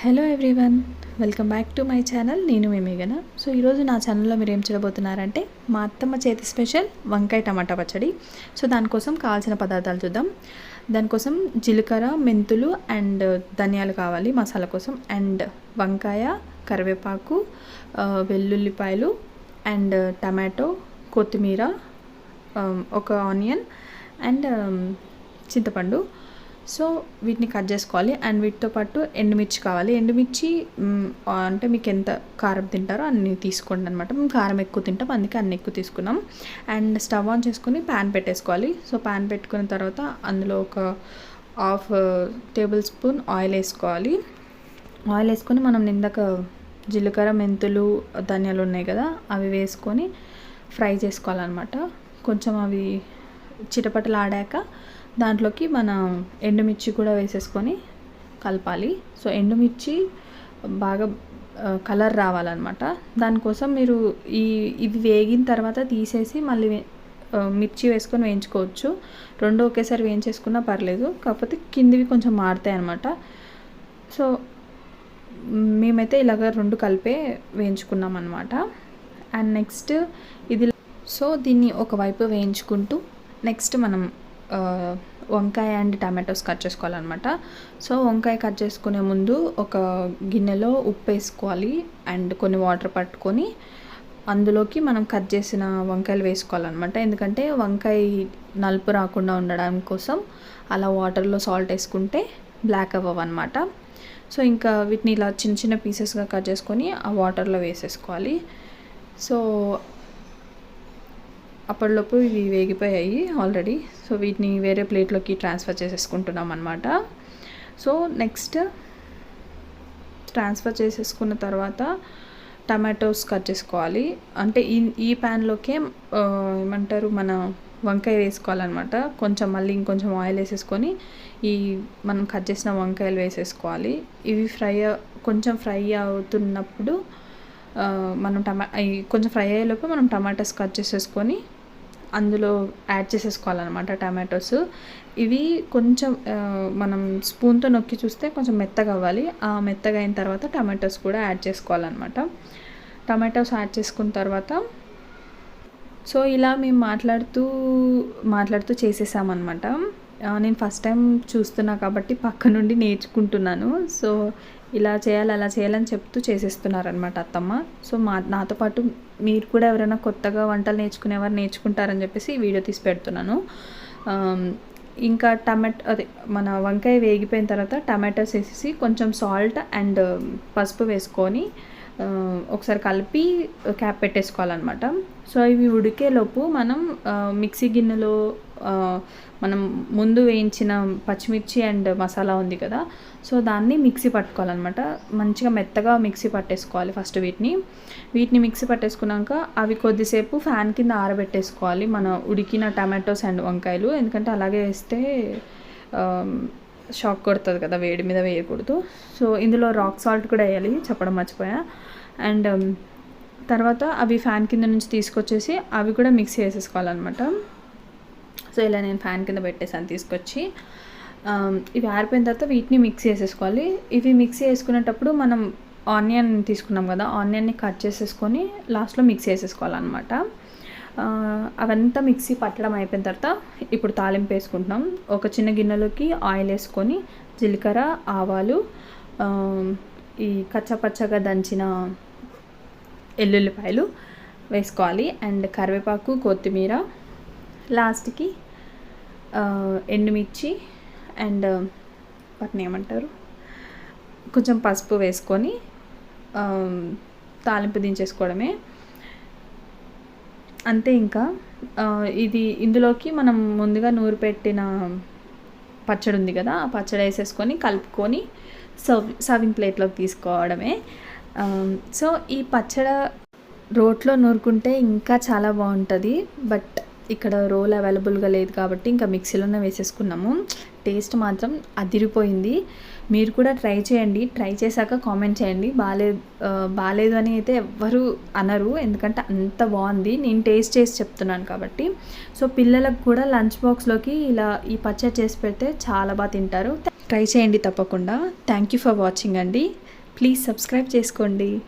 Hello everyone welcome back to my channel నేను మేమేగన so ఈరోజు నా ఛానల్లో మీరు ఏం చూడబోతున్నారంటే మా అత్తమ్మ చేతి స్పెషల్ వంకాయ టమాటా పచ్చడి. సో దానికోసం కావాల్సిన పదార్థాలు చూద్దాం. దానికోసం జీలకర్ర మెంతులు అండ్ ధనియాలు కావాలి మసాలా కోసం. అండ్ వంకాయ కరివేపాకు వెల్లుల్లిపాయలు అండ్ టమాటో కొత్తిమీర ఒక ఆనియన్ అండ్ చింతపండు. సో వీటిని కట్ చేసుకోవాలి. అండ్ వీటితో పాటు ఎండుమిర్చి కావాలి. ఎండుమిర్చి అంటే మీకు ఎంత కారం తింటారో అన్ని తీసుకోండి అనమాట మేము కారం ఎక్కువ తింటాం. అందుకే అన్ని ఎక్కువ తీసుకున్నాం. అండ్ స్టవ్ ఆన్ చేసుకొని ప్యాన్ పెట్టేసుకోవాలి. సో ప్యాన్ పెట్టుకున్న తర్వాత అందులో ఒక హాఫ్ టేబుల్ స్పూన్ ఆయిల్ వేసుకోవాలి. ఆయిల్ వేసుకొని మనం ఇందాక జీలకర్ర మెంతులు ధనియాలు ఉన్నాయి కదా అవి వేసుకొని ఫ్రై చేసుకోవాలన్నమాట. కొంచెం అవి చిటపటలు ఆడాక దాంట్లోకి మన ఎండుమిర్చి కూడా వేసేసుకొని కలపాలి. సో ఎండుమిర్చి బాగా కలర్ రావాలన్నమాట. దానికోసం మీరు ఈ ఇది వేగిన తర్వాత తీసేసి మళ్ళీ మిర్చి వేసుకొని వేయించుకోవచ్చు. రెండు ఒకేసారి వేయించేసుకున్నా పర్లేదు. కాకపోతే కిందివి కొంచెం మారుతాయి అన్నమాట సో మేమైతే ఇలాగ రెండు కలిపే వేయించుకున్నాం అనమాట అండ్ నెక్స్ట్ ఇది సో దీన్ని ఒకవైపు వేయించుకుంటూ నెక్స్ట్ మనం వంకాయ అండ్ టమాటోస్ కట్ చేసుకోవాలన్నమాట. సో వంకాయ కట్ చేసుకునే ముందు ఒక గిన్నెలో ఉప్పు వేసుకోవాలి అండ్ కొన్ని వాటర్ పట్టుకొని అందులోకి మనం కట్ చేసిన వంకాయలు వేసుకోవాలన్నమాట. ఎందుకంటే వంకాయ నలుపు రాకుండా ఉండడం కోసం అలా వాటర్లో సాల్ట్ వేసుకుంటే బ్లాక్ అవ్వవన్నమాట. సో ఇంకా వీటిని ఇలా చిన్న చిన్న పీసెస్గా కట్ చేసుకొని ఆ వాటర్లో వేసేసుకోవాలి. సో అప్పటిలోపు ఇవి వేగిపోయాయి ఆల్రెడీ సో వీటిని వేరే ప్లేట్లోకి ట్రాన్స్ఫర్ చేసేసుకుంటున్నాం అనమాట సో నెక్స్ట్ ట్రాన్స్ఫర్ చేసేసుకున్న తర్వాత టమాటోస్ కట్ చేసుకోవాలి. అంటే ఈ ఈ ప్యాన్లోకే ఏమంటారు మన వంకాయ వేసుకోవాలన్నమాట. కొంచెం మళ్ళీ ఇంకొంచెం ఆయిల్ వేసేసుకొని ఈ మనం కట్ చేసిన వంకాయలు వేసేసుకోవాలి. ఇవి ఫ్రై కొంచెం ఫ్రై అవుతున్నప్పుడు మనం టమా కొంచెం ఫ్రై అయ్యేలోపు మనం టమాటాస్ కట్ చేసేసుకొని అందులో యాడ్ చేసేసుకోవాలన్నమాట టమాటోస్. ఇవి కొంచెం మనం స్పూన్తో నొక్కి చూస్తే కొంచెం మెత్తగా అవ్వాలి. ఆ మెత్తగా అయిన తర్వాత టమాటోస్ కూడా యాడ్ చేసుకోవాలన్నమాట. టమాటోస్ యాడ్ చేసుకున్న తర్వాత సో ఇలా మేము మాట్లాడుతూ మాట్లాడుతూ చేసేసామన్నమాట. నేను ఫస్ట్ టైం చూస్తున్నా కాబట్టి పక్క నుండి నేర్చుకుంటున్నాను. సో ఇలా చేయాలి అలా చేయాలని చెప్తూ చేసేస్తున్నారనమాట అత్తమ్మ. సో మా నాతో పాటు మీరు కూడా ఎవరైనా కొత్తగా వంటలు నేర్చుకునేవారు నేర్చుకుంటారని చెప్పేసి ఈ వీడియో తీసి పెడుతున్నాను. ఇంకా టమాటో అదే మన వంకాయ వేగిపోయిన తర్వాత టమాటోస్ వేసేసి కొంచెం సాల్ట్ అండ్ పసుపు వేసుకొని ఒకసారి కలిపి క్యాప్ పెట్టేసుకోవాలన్నమాట. సో ఇవి ఉడికేలోపు మనం మిక్సీ గిన్నెలో మనం ముందు వేయించిన పచ్చిమిర్చి అండ్ మసాలా ఉంది కదా. సో దాన్ని మిక్సీ పట్టుకోవాలన్నమాట. మంచిగా మెత్తగా మిక్సీ పట్టేసుకోవాలి ఫస్ట్ వీటిని. వీటిని మిక్సీ పట్టేసుకున్నాక అవి కొద్దిసేపు ఫ్యాన్ కింద ఆరబెట్టేసుకోవాలి. మన ఉడికిన టమాటోస్ అండ్ వంకాయలు. ఎందుకంటే అలాగే వేస్తే షాక్ కొడుతుంది కదా వేడి మీద వేయకూడదు. సో ఇందులో రాక్ సాల్ట్ కూడా వేయాలి. చెప్పడం మర్చిపోయా. అండ్ తర్వాత అవి ఫ్యాన్ కింద నుంచి తీసుకొచ్చేసి అవి కూడా మిక్సీ వేసేసుకోవాలన్నమాట. సో ఇలా నేను ఫ్యాన్ కింద పెట్టేసాను తీసుకొచ్చి. ఇవి ఆరిపోయిన తర్వాత వీటిని మిక్సీ చేసేసుకోవాలి. ఇవి మిక్సీ వేసుకునేటప్పుడు మనం ఆనియన్ తీసుకున్నాం కదా ఆనియన్ని కట్ చేసేసుకొని లాస్ట్లో మిక్సీ చేసేసుకోవాలన్నమాట. అవంతా మిక్సీ పట్టడం అయిపోయిన తర్వాత ఇప్పుడు తాలింపు వేసుకుంటున్నాం. ఒక చిన్న గిన్నెలోకి ఆయిల్ వేసుకొని జీలకర్ర ఆవాలు ఈ కచ్చపచ్చగా దంచిన ఎల్లుల్లిపాయలు వేసుకోవాలి. అండ్ కరివేపాకు కొత్తిమీర లాస్ట్కి ఎండుమిర్చి అండ్ వాటిని ఏమంటారు? కొంచెం పసుపు వేసుకొని తాలింపు దించేసుకోవడమే. అంతే ఇంకా. ఇది ఇందులోకి మనం ముందుగా నూరు పెట్టిన పచ్చడి ఉంది కదా ఆ పచ్చడి వేసేసుకొని కలుపుకొని సర్వ్ సర్వింగ్ ప్లేట్లోకి తీసుకోవడమే. సో ఈ పచ్చడి రోట్లో నూరుకుంటే ఇంకా చాలా బాగుంటుంది. బట్ ఇక్కడ రోల్ అవైలబుల్గా లేదు కాబట్టి ఇంకా మిక్సీలోనే వేసేసుకున్నాము. టేస్ట్ మాత్రం అదిరిపోయింది. మీరు కూడా ట్రై చేయండి. ట్రై చేశాక కామెంట్ చేయండి. బాగాలేదు బాగాలేదు అని అయితే ఎవ్వరు అనరు. ఎందుకంటే అంత బాగుంది. నేను టేస్ట్ చేసి చెప్తున్నాను కాబట్టి. సో పిల్లలకు కూడా లంచ్ బాక్స్లోకి ఇలా ఈ పచ్చడి చేసి పెడితే చాలా బాగా తింటారు. ట్రై చేయండి తప్పకుండా. థ్యాంక్ యూ ఫర్ వాచింగ్ అండి. ప్లీజ్ సబ్స్క్రైబ్ చేసుకోండి.